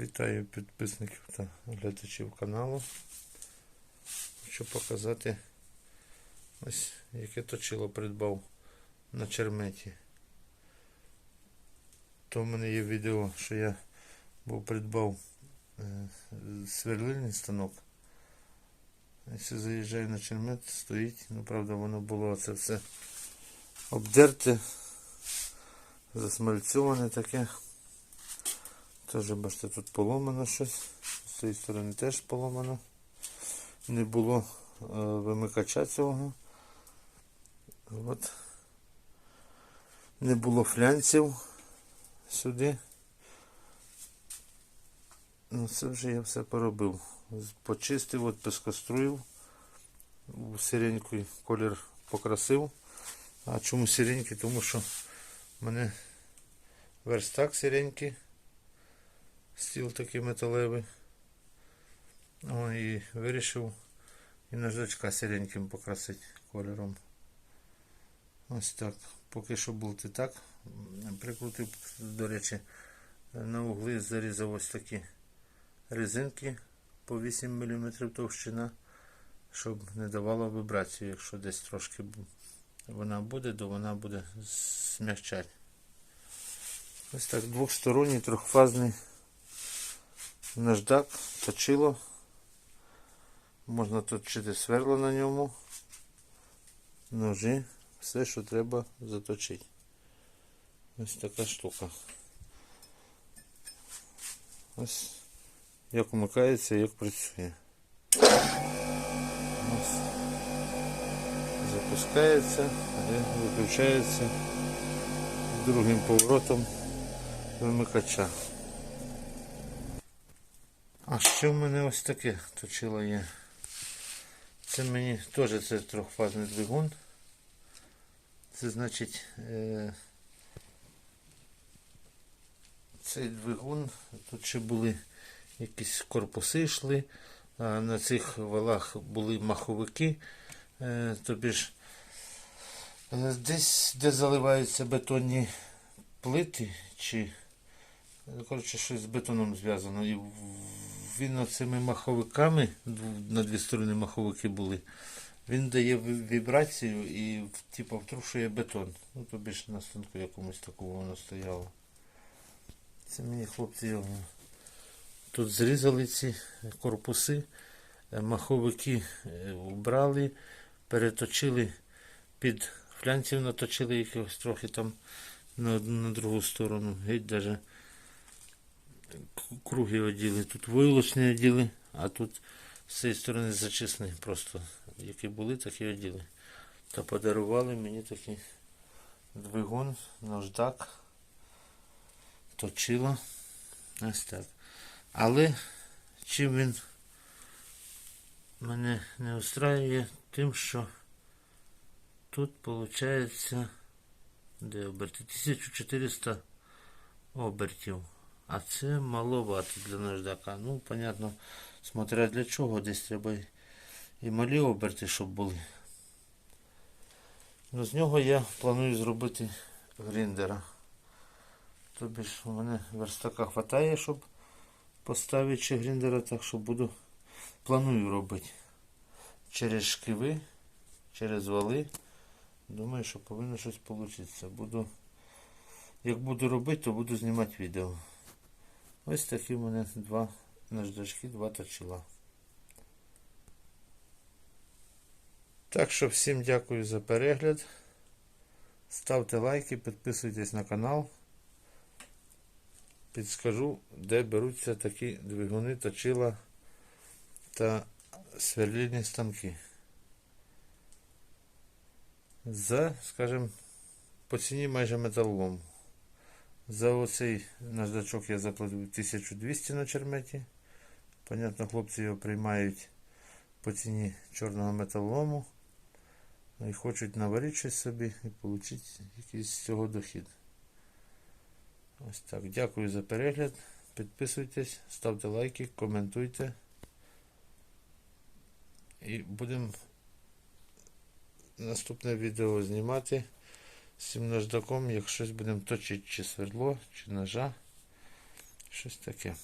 Вітаю підписників та глядачів каналу. Хочу показати ось яке точило придбав на черметі. То в мене є відео, що я був придбав е, сверлильний станок. Якщо заїжджаю на чермет, стоїть, ну правда воно було це все обдерте, засмальцьоване таке. Теж, бачите, тут поломано щось. З цієї сторони теж поломано. Не було е, вимикача цього. От. Не було флянців сюди. Ну, це вже я все поробив. Почистив, от пескоструїв. Сиренький колір покрасив. А чому сиренький? Тому що в мене верстак сиренький стіл такий металевий. О, і вирішив і наждачка сіреньким покрасити кольором. Ось так. Поки що болти так. Прикрутив, до речі, на угли зарізав ось такі резинки по 8 мм товщина, щоб не давала вібрацію. Якщо десь трошки вона буде, то вона буде смягчати. Ось так двохсторонній трьохфазний наждак, точило. Можна точити сверло на ньому, ножі, все, що треба заточити. Ось така штука. Ось як вмикається, як працює. Ось. Запускається і виключається другим поворотом вимикача. А ще в мене ось таке точило є. Це мені теж це трьохфазний двигун. Це значить е, цей двигун, тут ще були якісь корпуси йшли, а на цих валах були маховики. Е, тобі ж е, десь де заливаються бетонні плити чи Коротше, щось з бетоном зв'язано. І він оцими маховиками, на дві сторони маховики були, він дає вібрацію і типу, втрушує бетон. Ну, тобі ж на станку якомусь такому воно стояло. Це мені хлопці його тут зрізали ці корпуси, е, маховики е, убрали, переточили під флянців, наточили якихось трохи там на на другу сторону. Геть к- круги оділи, тут войлочні оділи, а тут з цієї сторони зачисні просто. Які були, такі оділи. Та подарували мені такий двигун, наждак, точило. Ось так. Але чим він мене не устраює, тим, що тут виходить, де оберти? 1400 обертів. А це маловато для наждака. Ну, понятно, смотря для чого, десь треба і- малі оберти, щоб були. Ну, з нього я планую зробити гріндера. Тобі ж у мене верстака хватає, щоб поставити гріндера, так що буду планую робити. Через шківи, через вали. Думаю, що повинно щось вийти. Буду, як буду робити, то буду знімати відео. Ось такі в мене два наждачки, два точила. Так що всім дякую за перегляд. Ставте лайки, підписуйтесь на канал. Підскажу, де беруться такі двигуни, точила та сверлильні станки. За, скажімо, по ціні майже металолом. За оцей наждачок я заплатив 1200 на черметі. Понятно, хлопці його приймають по ціні чорного металолому. Ну, І хочуть наварити щось собі і отримати якийсь з цього дохід. Ось так. Дякую за перегляд. Підписуйтесь, ставте лайки, коментуйте. І будемо наступне відео знімати цим наждаком, як щось будемо точити, чи свердло, чи ножа. Щось таке.